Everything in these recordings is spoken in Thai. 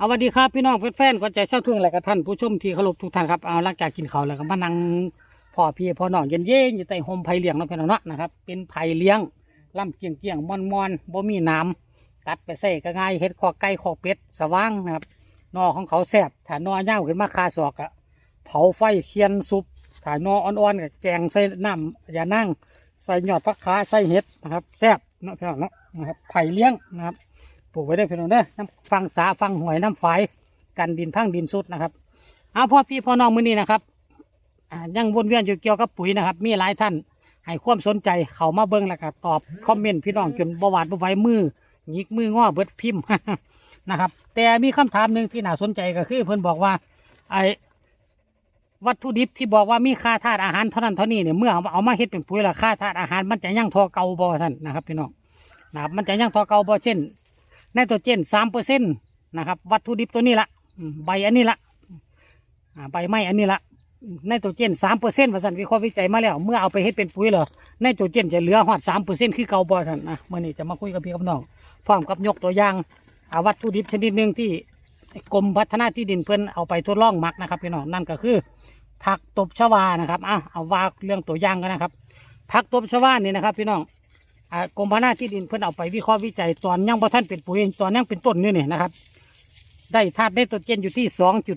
เอาสวัสดีครับพี่น้องแฟนๆก็ใจเศร้าทุ่งอะไรกับท่านผู้ชมที่เคารพทุกท่านครับเอาลังจากกินเขาวแล้วก็มานั่งพ่อพี่พ่อน้องเย็นเย็นๆอยู่ใต้โฮมไผ่เลี้ยงเนาะพี่น้องเนาะนะครับเป็นไผ่เลี้ยงล่ำเกียงเกียงมอนมอนๆบ่มีน้ำตัดไปใส่ก็ง่ายเฮ็ดคอไก่คอเป็ดสว่างนะครับนอของเขาแซบถ้านอเน่าขึ้นมาคาศอกอะเผาไฟเคียนซุปถ้านออ่อนๆกับแกงใส่น้ำอย่านั่งใส่ยอดผักขาใส่เห็ดนะครับแซ่บเนาะพี่น้องเนาะนะครับไผ่เลี้ยงนะครับ ปลูกไว้ได้อพี่น้องเด้อน้ำฟังสาฟังหวยน้ำฝายกันดินพังดินสุดนะครับเอาพ่อพี่พ่อน้องมือนี้นะครับอ่ายังวนเวียนอยู่เกี่ยวกับปุ๋ยนะครับ มีหลายท่านให้ความสนใจเขามาเบิ้งแล้วก็ตอบคอมเมนต์พี่น้องจนบวาดบไหวมือหยิกมืองอเบิดพิมพ์นะครับ แต่มีคำถามหนึ่งที่น่าสนใจก็คือ เพิ่อนบอกว่า ไอวัตถุดิบที่บอกว่ามีค่าธาตุอาหารเท่านั้นเท่านี้เนี่ยเมื่อเอามาเฮ็ดเป็นปุ๋ยและค่าธาตุอาหารมันจะยังทอเกาบ่ท่านนะครับพี่น้องนะครับมันจะยังทอเกาบ่เช่น ไนโตรเจนสามเปอร์เซ็นต์นะครับ วัตถุดิบตัวนี้ละใบอันนี้ละอ่าใบไม้อันนี้ละไนโตรเจนสามเปอร์เซ็นต์ว่าสันวิเคราะห์วิจัยมาแล้ว เมื่อเอาไปเฮ็ดเป็นปุ๋ยเหรอไนโตรเจนจะเหลือหอดสามเปอร์เซ็นต์คือเก่าบ่ท่านนะเมื่อนี้จะมาคุยกับพี่กับน้องพร้อมกับยกตัวอย่างอาวัตถุดิบชนิดหนึ่งที่กรมพัฒนาที่ดินเพิ่นเอาไปทดลองมักนะครับพี่น้องนั่นก็คือผักตบชวานะครับอะเอาว่าเรื่องตัวอย่างกันนะครับผักตบชวานี่นะครับ พี่น้อง อ่ากรมพัฒนาที่ดินเพิ่นเอาไปวิเคราะห์วิจัยตอนยังบ่ท่านเป็นปุ๋ยตอนยังเป็นต้นนี่นี่นะครับ ได้ธาตุไนโตรเจนอยู่ที่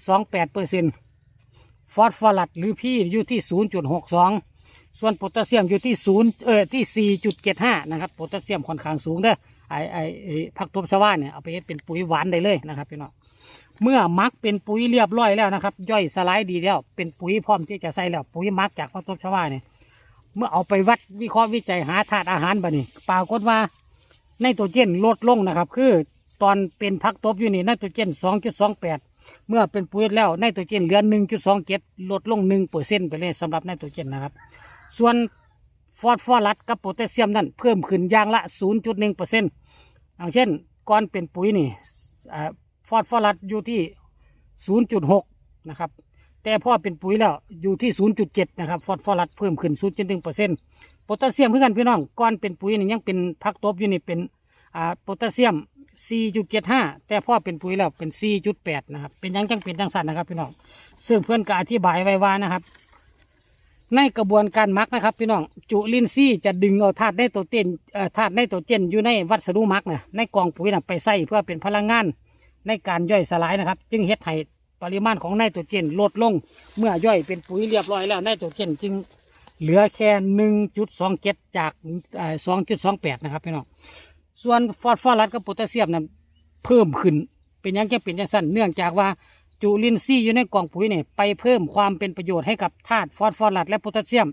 2.28เปอร์เซ็นต์ฟอสฟอรัสหรือพี่อยู่ที่0.62ส่วนโพแทสเซียมอยู่ที่0เออที่4.75นะครับโพแทสเซียมค่อนข้างสูงเด้อไอไอไอผักตบชวาเนี่ยเอาไปเฮ็ดเป็นปุ๋ยหวานได้เลยนะครับพี่น้องเมื่อมักเป็นปุ๋ยเรียบร้อยแล้วนะครับ ย่อยสลายดีแล้วเป็นปุ๋ยพร้อมที่จะใส่แล้วปุ๋ยมักจากผักตบชวาเนี่ย เมื่อเอาไปวัดวิเคราะห์วิจัยหาธาตุอาหารบะนี่ปรากฏว่าไนโตรเจนลดลงนะครับ คือตอนเป็นพักตบอยู่นี่ไนโตรเจน2.28เมื่อเป็นปุ๋ยแล้วไนโตรเจนเหลือ1.27ลดลง1เปอร์เซ็นต์ไปเลยสำหรับไนโตรเจนนะครับ ส่วนฟอสฟอรัสกับโพแทสเซียมนั่นเพิ่มขึ้นอย่างละ0.1เปอร์เซ็นต์อย่างเช่นก่อนเป็นปุ๋ยนี่ฟอสฟอรัสอยู่ที่0.6นะครับ แต่พ่อเป็นปุ๋ยแล้วอยู่ที่ 0.7 นะครับ ฟอสฟอรัสเพิ่มขึ้น 0.1เปอร์เซ็นต์โพแทสเซียมเพื่อกันพี่น้องก่อนเป็นปุ๋ยนี่ยังเป็นพักตบอยู่นี่เป็นอ่าโพแทสเซียม 4.75 แต่พ่อเป็นปุ๋ยแล้วเป็น 4.8 นะครับ เป็นยังจังเป็นจังสันนะครับพี่น้อง ซึ่งเพื่อนก็อธิบายไว้ว่านะครับ ในกระบวนการมักนะครับพี่น้อง จุลินทรีย์จะดึงเอาธาตุไนโตรเจนเอ่อธาตุไนโตรเจนอยู่ในวัสดุมักนะในกองปุ๋ยนะไปใส่เพื่อเป็นพลังงานในการย่อยสลายนะครับ จึงเฮ็ดให้ ปริมาณของไนโตรเจนลดลง เมื่อย่อยเป็นปุ๋ยเรียบร้อยแล้วไนโตรเจนจึงเหลือแค่หนึ่งจุดสองเจ็ดจากสองจุดสองแปดนะครับพี่น้อง ส่วนฟอสฟอรัสกับโพแทสเซียมนั้นเพิ่มขึ้น เป็นยังจะเป็นอย่างสั้น เนื่องจากว่าจุลินทรีย์อยู่ในกล่องปุ๋ยเนี่ยไปเพิ่มความเป็นประโยชน์ให้กับธาตุฟอสฟอรัสและโพแทสเซียม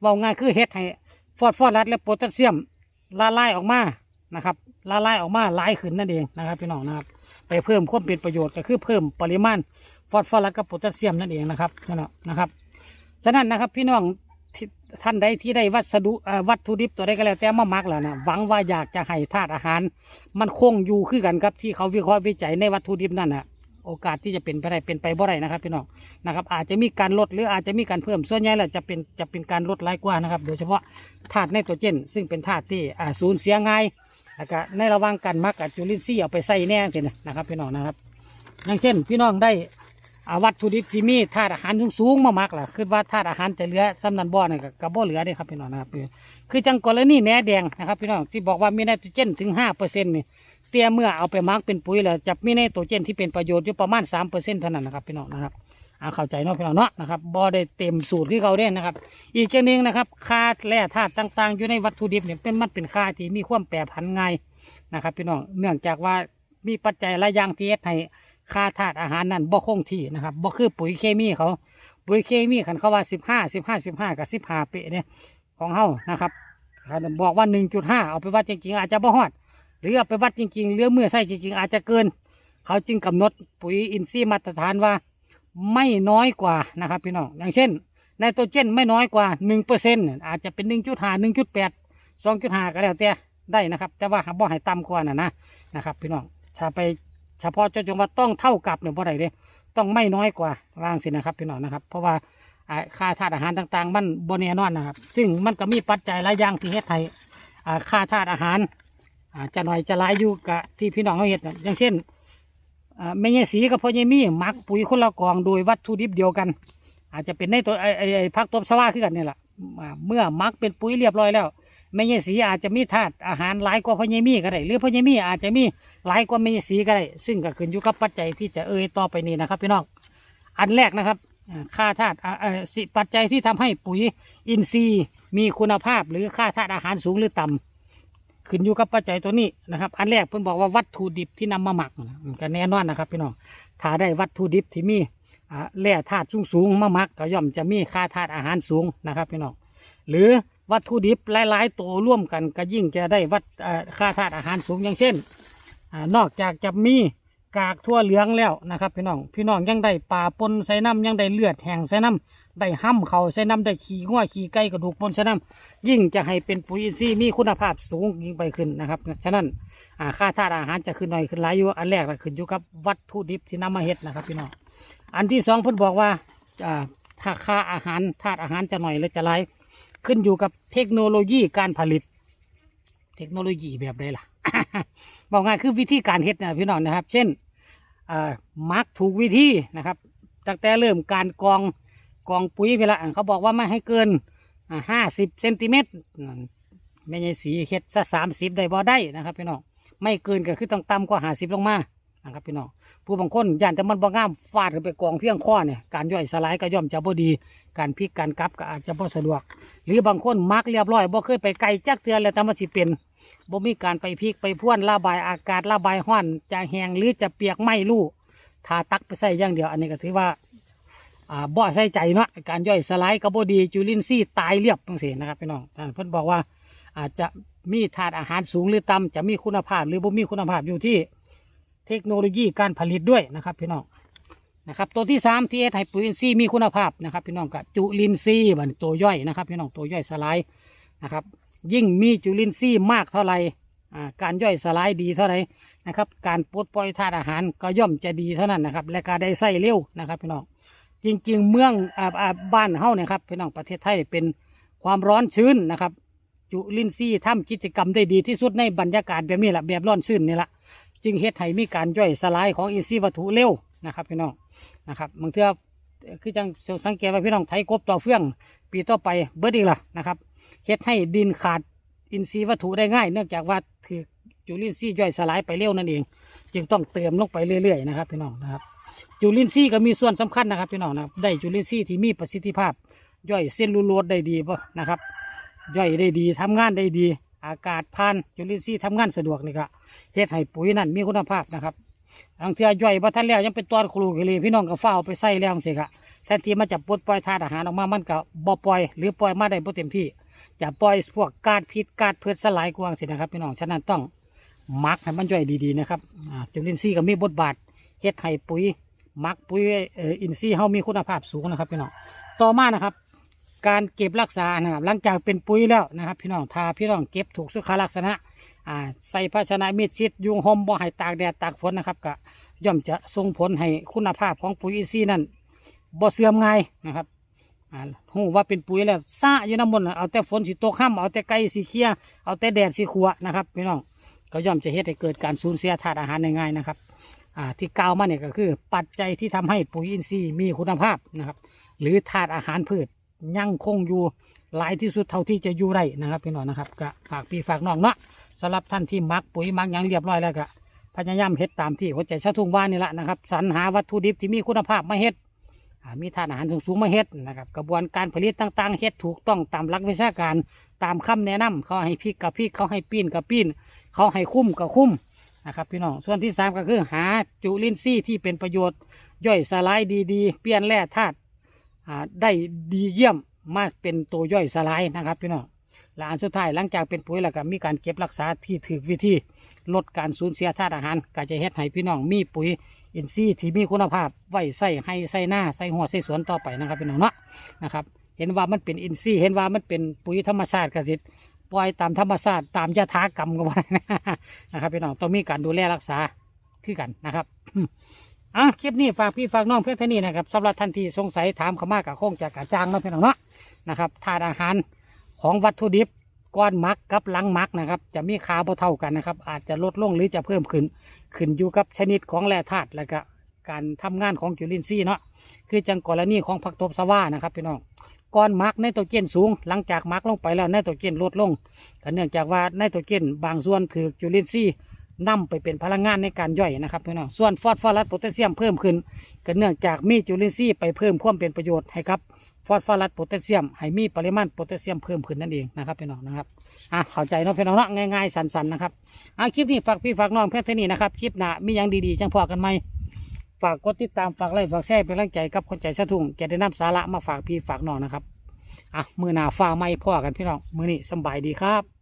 เว่าง่ายคือเฮ็ดให้ฟอสฟอรัสและโพแทสเซียมละลายออกมา นะครับ ละลายออกมาหลายขึ้นนั่นเองนะครับพี่น้องนะครับ ไปเพิ่มความเป็นประโยชน์ก็คือเพิ่มปริมาณ ฟอสฟอรัสกับโพแทสเซียมนั่นเองนะครับนั่นนะนะครับ ฉะนั้นนะครับพี่น้องท่านใดที่ได้วัสดุวัตถุดิบตัวใดก็แล้วแต่มามักแล้วนะหวังว่าอยากจะให้ธาตุอาหาร มันคงอยู่คือกันครับที่เขาวิเคราะห์วิจัยในวัตถุดิบนั่นนะโอกาสที่จะเป็นไปได้เป็นไปบ่ได้นะครับพี่น้องนะครับ อาจจะมีการลดหรืออาจจะมีการเพิ่มส่วนใหญ่แล้วจะเป็นจะเป็นการลดหลายกว่านะครับ โดยเฉพาะธาตุไนโตรเจน ซึ่งเป็นธาตุที่สูญเสียง่ายแล้วก็ในระหว่างการมักจุลินทรีย์เอาไปใส่แน่สินะนะครับพี่น้องนะครับ อย่างเช่น พี่น้องได้ วัตถุดิบที่มีธาตุอาหารสูงๆมามักล่ะคือว่าธาตุอาหารจะเหลือสำนันบ่อนี่ยกับบ่เหลือเด้ครับพี่น้องนะครับคือจังกรณีแหนแดงนะครับพี่น้องที่บอกว่ามีไนโตรเจนถึงห้าเปอร์เซ็นต์นี่เตี้ยเมื่อเอาไปมักเป็นปุ๋ยแล้วจะมีไนโตรเจนที่เป็นประโยชน์อยู่ประมาณสามเปอร์เซ็นต์เท่านั้นนะครับพี่น้องนะครับเอาเข้าใจเนาะพี่น้องเนาะนะครับบ่ได้เต็มสูตรที่เขาเด่นนะครับ อีกอย่างหนึ่งนะครับค่าแร่ธาตุต่าง ๆ อยู่ในวัตถุดิบเนี่ยเป็นมันเป็นค่าที่มีความแปรผันง่ายนะครับ พี่น้องเนื่องจากว่ามีปัจจัยหลายอย่างที่เฮ็ดให้ ค่าธาตุอาหารนั่นบ่คงที่นะครับบ่คือปุ๋ยเคมีเขา ปุ๋ยเคมีขันเขาว่าสิบห้าสิบห้าสิบห้ากับสิบห้าเปะเนี่ยของเฮานะครับบอกว่าหนึ่งจุดห้าเอาไปวัดจริงๆ อาจจะบ่ฮอด หรือเอาไปวัดจริงๆเรือเมื่อใส่จริงๆ อาจจะเกิน เขาจึงกำหนดปุ๋ยอินทรีย์มาตรฐานว่าไม่น้อยกว่านะครับพี่น้องอย่างเช่นไนโตรเจนไม่น้อยกว่าหนึ่งเปอร์เซ็นต์อาจจะเป็นหนึ่งจุดห้าหนึ่งจุดแปดสองจุดห้าก็แล้วแต่ได้นะครับ แต่ว่าบ่ให้ต่ำกว่านะนะนะครับ พี่น้องถ้าไป เฉพาะเจ้าจงว่าต้องเท่ากับเนี่ยบ่ได้เด้ต้องไม่น้อยกว่าว่างสินะครับพี่น้องนะครับ เพราะว่าค่าธาตุอาหารต่างๆ มันบนแน่นอนนะครับ ซึ่งมันก็มีปัจจัยหลายอย่างที่เฮ็ดให้อ่าค่าธาตุอาหารจะหน่อยจะหลายอยู่กับที่พี่น้องเขาเฮ็ดนะอย่างเช่นอ่าแม่ยายสีกับพ่อยายมีหมักปุ๋ยคนละกองโดยวัตถุดิบเดียวกัน อาจจะเป็นในตัวไอ้ไอ้พักตบสว่าคือกันนี่แหละเมื่อมักเป็นปุ๋ยเรียบร้อยแล้ว แม่ยายสีอาจจะมีธาตุอาหารหลายกว่าพ่อยายมีก็ได้หรือพ่อยายมีอาจจะมีหลายกว่าแม่ยายสีก็ได้ซึ่งก็ขึ้นอยู่กับปัจจัยที่จะเอ่ยต่อไปนี้นะครับพี่น้องอันแรกนะครับค่าธาตุอ่าอ่อสิปัจจัยที่ทำให้ปุ๋ยอินทรีย์มีคุณภาพ หรือค่าธาตุอาหารสูงหรือต่ำขึ้นอยู่กับปัจจัยตัวนี้นะครับ อันแรกเพิ่นบอกว่าวัตถุดิบที่นำมาหมักก็แน่นอนนะครับพี่น้องถ้าได้วัตถุดิบที่มีอ่าแร่ธาตุสูงสูงมาหมักก็ย่อมจะมีค่าธาตุอาหารสูงนะครับพี่น้องหรือ วัตถุดิบหลายๆตัวร่วมกันก็ยิ่งจะได้วัดค่าธาตุอาหารสูงอย่างเช่นอนอกจากจะมีกากทั่วเหลืองแล้วนะครับ พี่น้องพี่น้องยังได้ปลาปนใส่น้ำยังได้เลือดแห้งใส่น้ำได้ห้ำเขาใส่น้ำได้ขี้งัวขี้ไก่กระดูกปนใส่น้ำยิ่งจะให้เป็นปุ๋ยอินทรีมีคุณภาพสูงยิ่งไปขึ้นนะครับฉะนั้นค่าธาตุอาหารจะขึ้นหน่อยขึ้นหลายอยู่อันแรกก็ขึ้นอยู่กับวัตถุดิบที่นำมาเฮ็ดนะครับ พี่น้องอันที่สองเพิ่นบอกว่าอ่าถ้าค่าอาหารธาตุอาหารจะหน่อยหรือจะหลาย ขึ้นอยู่กับเทคโนโลยีการผลิต เทคโนโลยีแบบใดล่ะ บอกง่ายคือวิธีการเฮ็ดนะพี่น้องนะครับ เช่นอ่ามักถูกวิธีนะครับ ตั้งแต่เริ่มการกองกองปุ๋ยไปละเขาบอกว่าไม่ให้เกินห้าสิบเซนติเมตรไม่ใช่สีเฮ็ดซะสามสิบได้บ่ได้นะครับพี่น้องไม่เกินก็คือต้องต่ำกว่าห้าสิบลงมา นะครับพี่น้องผู้บางคนย่านแต่มันบ่งามฟาดขึ้นไปกองเพียงข้อเนี่ยการย่อยสลายก็ย่อมจะบ่ดี การพลิกการกลับก็อาจจะบ่สะดวก หรือบางคนมักเรียบร้อยบ่เคยไปไกลจักเทือนแล้วแต่มันสิเป็นบ่มีการไปพลิกไปพ่วนระบายอากาศระบายห้อนจะแห้งหรือจะเปียกไม่รู้ถ้าตักไปใส่อย่างเดียว อันนี้ก็ถือว่าอ่าบ่ใส่ใจเนาะการย่อยสลายก็บ่ดีจุลินทรีย์ตายเรียบจังซี่นะครับพี่น้องอ่าเพิ่นบอกว่าอาจจะมีธาตุอาหารสูงหรือต่ำจะมีคุณภาพหรือบ่มีคุณภาพอยู่ที่ ทคโนโลยีการผลิตด้วยนะครับพี่น้องนะครับตัวที่สามที่เอสให้ปุ๋ยอินทรีมีคุณภาพนะครับพี่น้องกับจุลินทรีย์บันตัวย่อยนะครับพี่น้องตัวย่อยสลายนะครับยิ่งมีจุลินทรีย์มากเท่าไหร่การย่อยสลายดีเท่าไหร่นะครับการปลดปล่อยธาตุอาหารก็ย่อมจะดีเท่านั้นนะครับและการได้ใส่เร็วนะครับพี่น้องจริง ๆ เมืองอาบ้านเฮ้าเนี่ยครับพี่น้องประเทศไทยเป็นความร้อนชื้นนะครับจุลินทรีย์ทำกิจกรรมได้ดีที่สุดในบรรยากาศแบบนี้แหละแบบร้อนชื้นนี่แหละ จึงเฮ็ดให้มีการย่อยสลายของอินทรีย์วัตถุเร็วนะครับพี่น้องนะครับบางเทื่อคือจังสังเกตว่าพี่น้องไถกบต่อเฟื่อง ปีต่อไปเบิดอีกล่ะนะครับเฮ็ดให้ดินขาดอินทรีย์วัตถุได้ง่าย เนื่องจากว่าถือจุลินทรีย์ย่อยสลายไปเร็วนั่นเอง จึงต้องเติมลงไปเรื่อยๆนะครับพี่น้องนะครับจุลินทรีย์ก็มีส่วนสำคัญนะครับพี่น้องนะได้จุลินทรีย์ที่มีประสิทธิภาพ ย่อยเส้นรูโรดได้ดีป่ะนะครับ ย่อยได้ดีทำงานได้ดี อากาศผ่านจุลินทรีย์ทำงานสะดวกนี่ก็เฮ็ดให้ปุ๋ยนั่นมีคุณภาพนะครับบางเทือย่อยบ่ทันแล้วยังเป็นตอนครูกเลพี่น้องก็เฝ้าวไปใส่แล้วสิครับแทนที่มันจะปลดปล่อยธาตุอาหารออกมามันก็บ่ปล่อย หรือปล่อยมาได้บ่เต็มที่ จะปล่อยพวกกาดพิษกาดเพืชสลายกวางสินะครับพี่น้องฉะนั้นต้องมักให้มันย่อยดีๆนะครับจุลินทรีย์ก็มีบทบาทเฮ็ดให้ปุ๋ยมักปุ๋ยเอออินทรีย์เขามีคุณภาพสูงนะครับพี่น้องต่อมานะครับ การเก็บรักษานะครับหลังจากเป็นปุ๋ยแล้วนะครับ พี่น้องทาพี่น้องเก็บถูกสุขลักษณะอ่าใส่ภาชนะมิดชิดยุงหอมบ่ให้ตากแดดตากฝนนะครับก็ย่อมจะส่งผลให้คุณภาพของปุ๋ยอินทรีย์นั้นบ่เสื่อมง่ายนะครับอ่าหูว่าเป็นปุ๋ยแล้วซ่าอยู่น้ำมนต์น่ะเอาแต่ฝนสีตกห้ำเอาแต่ไก่สีเคียเอาแต่แดดสีขัวนะครับ พี่น้องก็ย่อมจะเฮ็ดให้เกิดการสูญเสียธาตุอาหารง่ายนะครับอ่าที่กล่าวมาเนี่ยก็คือปัจจัยที่ทำให้ปุ๋ยอินทรีย์มีคุณภาพนะครับ หรือธาตุอาหารพืช ยังคงอยู่หลายที่สุดเท่าที่จะอยู่ได้นะครับพี่น้องนะครับก็ฝากพี่ฝากน้องเนาะสำหรับท่านที่มักปุ๋ยมักยังเรียบร้อยแล้วก็พยายามเฮ็ดตามที่หัวใจชาทุ่งว่านนี่แหละนะครับสรรหาวัตถุดิบที่มีคุณภาพมาเฮ็ดมีธาตุอาหารสูงๆมาเฮ็ดนะครับกระบวนการผลิตต่างๆเฮ็ดถูกต้องตามหลักวิชาการตามคำแนะนำเขาให้พริกกับพริกเขาให้ปีนกับปีนเขาให้คุ้มกับคุ้มนะครับพี่น้องส่วนที่สามก็คือหาจุลินทรีย์ที่เป็นประโยชน์ย่อยสลายดีๆ เปลี่ยนแร่ธาตุ ได้ดีเยี่ยมมากเป็นตัวย่อยสลายนะครับพี่น้องและอันสุดท้ายหลังจากเป็นปุ๋ยแล้วก็มีการเก็บรักษาที่ถูกวิธีลดการสูญเสียธาตุอาหารก็จะเฮ็ดให้พี่น้องมีปุ๋ยอินทรีย์ที่มีคุณภาพไว้ใส่ให้ใส่หน้าใส่หัวใส่สวนต่อไปนะครับพี่น้องเนาะนะครับเห็นว่ามันเป็นอินทรีย์เห็นว่ามันเป็นปุ๋ยธรรมชาติกสิปล่อยตามธรรมชาติตามยถากรรมก็ว่าได้นนะครับพี่น้องต้องมีการดูแลรักษาคือกันนะครับ อะคลิปนี้ฝากพี่ฝากน้องเพื่อนท่านี้นะครับสำหรับท่านที่สงสัยถามเขามากกับคงจะกระจ่างเนาะพี่น้องเนาะนะครับธาตุอาหารของวัตถุดิบก้อนมักกับหลังมักนะครับ จะมีค่าบ่เท่ากันนะครับ อาจจะลดลงหรือจะเพิ่มขึ้น ขึ้นอยู่กับชนิดของแร่ธาตุและก็การทำงานของจุลินทรีย์เนาะคือจังกรณีของผักตบสว่านะครับพี่น้องก้อนมักไนโตรเจนสูง หลังจากมักลงไปแล้วไนโตรเจนลดลงก็เนื่องจากว่าไนโตรเจนบางส่วนถือจุลินทรีย์ นำไปเป็นพลังงานในการย่อยนะครับพี่น้องส่วนฟอสฟอรัสโพแทสเซียมเพิ่มขึ้นก็เนื่องจากมีจุลินทรีย์ไปเพิ่มความเป็นประโยชน์ให้กับฟอสฟอรัสโพแทสเซียมให้มีปริมาณโพแทสเซียมเพิ่มขึ้นนั่นเองนะครับพี่น้องนะครับอะเข้าใจเนาะพี่น้องเนาะง่ายๆสันๆนะครับอาคลิปนี้ฝากพี่ฝากน้องเพื่อนเท่านี้นะครับคลิปหน้ามีอย่างดีๆจังพอกันไหมฝากกดติดตามฝากไลค์ฝากแชร์เป็นกำลังใจกับคนใจสะทุ่งจะได้นำสาระมาฝากพี่ฝากน้องนะครับอะมือหน้าฟ้าไม่พ่อกันพี่น้องมือนี้สบายดีครับ